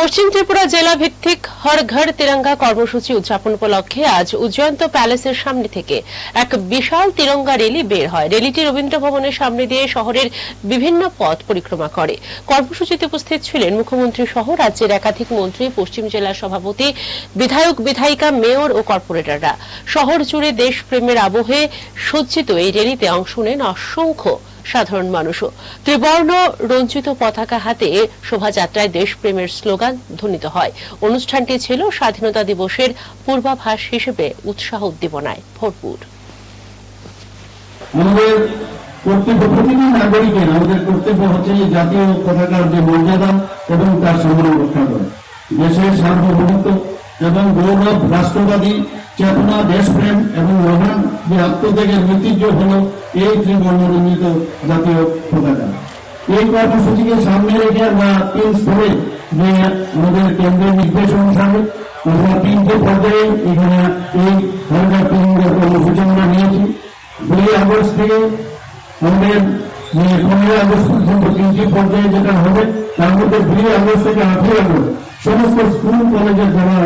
পশ্চিম ত্রিপুরা জেলা ভিত্তিক হর ঘর তিরঙ্গা কর্মসূচি উদযাপন উপলক্ষে আজ উজ্জয়ন্ত প্যালেসের সামনে থেকে এক বিশাল তিরঙ্গা রেলি বের হয়। রেলিটি রবীন্দ্র ভবনের সামনে দিয়ে শহরের বিভিন্ন পথ পরিক্রমা করে। কর্মসূচিতে উপস্থিত ছিলেন মুখ্যমন্ত্রী সহ রাজ্যের একাধিক মন্ত্রী, পশ্চিম জেলার সভাপতি, বিধায়ক, বিধায়িকা, মেয়র ও কর্পোরেটররা। শহর জুড়ে দেশপ্রেমের আবহে সজ্জিত এই রেলিতে অংশ নেন অসংখ্য সাধারণ মানুষও। ত্রিবর্ণ রঞ্জিত পতাকা হাতে শোভাযাত্রায় দেশপ্রেমের স্লোগান ধ্বনিত হয়। অনুষ্ঠানটি ছিল স্বাধীনতা দিবসের পূর্বাভাস হিসেবে উৎসাহ উদ্দীপনায় ভরপুর। এবং তার সম্মান রক্ষা করা দেশের সার্বভৌমত্ব এবং গৌরব, রাষ্ট্রবাদী চেতনা, দেশপ্রেম এবং মহান যে আত্মত্যাগের ঐতিহ্য হল এই ত্রিবর্ণরঞ্জিত জাতীয় পতাকা এই কর্মসূচিকে সামনে রেখে আমরা তিন স্তরে যে আমাদের কেন্দ্রের নির্দেশ অনুসারে আমরা তিনটে পর্যায়ে এখানে এই হালকা তিরঙ্গা কর্মসূচি আমরা নিয়েছি। দুই আগস্ট থেকে আমাদের পনেরো আগস্ট পর্যন্ত তিনটি পর্যায়ে যেটা হবে, তার মধ্যে দুই আগস্ট থেকে আটই আগস্ট সমস্ত স্কুল কলেজের যারা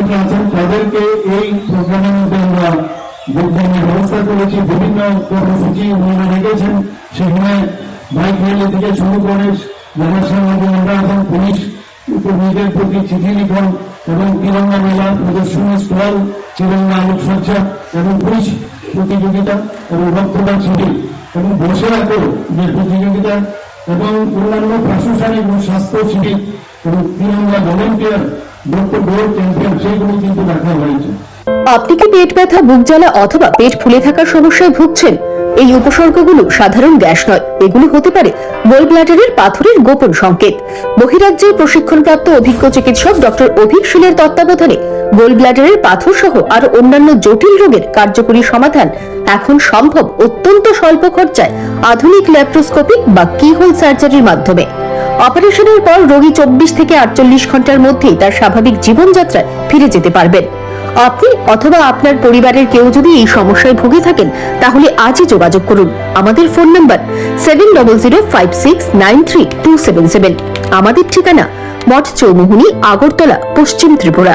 স্টুডেন্টরা আছেন, তাদেরকে এই প্রোগ্রামের মধ্যে আমরা যোগদানের ব্যবস্থা করেছি, বিভিন্ন কর্মসূচি ওনারা রেখেছেন। সেখানে বাইক র্যালি থেকে শুরু করে যারা সামাজিক আমরা এখন পুলিশ কর্মীদের প্রতি চিঠি লিখন এবং তিরঙ্গা মেলা, প্রদর্শনী স্টল তিরঙ্গা আলোকসজ্জা এবং পুলিশ প্রতিযোগিতা এবং রক্তদান শিবির এবং বসে রাখো যে প্রতিযোগিতা এবং অন্যান্য প্রশাসনিক এবং স্বাস্থ্য শিবির এবং তিরঙ্গা ভলেন্টিয়ার আপনি কি পেট ব্যথা, বুক জ্বালা অথবা পেট ফুলে থাকার সমস্যায় ভুগছেন, এই উপসর্গগুলো সাধারণ গ্যাস নয়। এগুলো হতে পারে গোল ব্লাডারের পাথরের গোপন সংকেত। বহিরাজ্যে প্রশিক্ষণপ্রাপ্ত অভিজ্ঞ চিকিৎসক ডক্টর অভিক শীলের তত্ত্বাবধানে গোল ব্লাডারের পাথর সহ আরও অন্যান্য জটিল রোগের কার্যকরী সমাধান এখন সম্ভব অত্যন্ত স্বল্প খরচায় আধুনিক ল্যাপ্রোস্কোপিক বা কিহোল সার্জারির মাধ্যমে। অপারেশনের পর রোগী চব্বিশ থেকে আটচল্লিশ ঘণ্টার মধ্যেই তার স্বাভাবিক জীবনযাত্রায় ফিরে যেতে পারবেন। আপনি অথবা আপনার পরিবারের কেউ যদি এই সমস্যায় ভুগে থাকেন, তাহলে আজই যোগাযোগ করুন। আমাদের phone number seven double zero five six nine three two seven seven. আমাদের ঠিকানা মঠ চৌমুহনী আগরতলা, পশ্চিম ত্রিপুরা।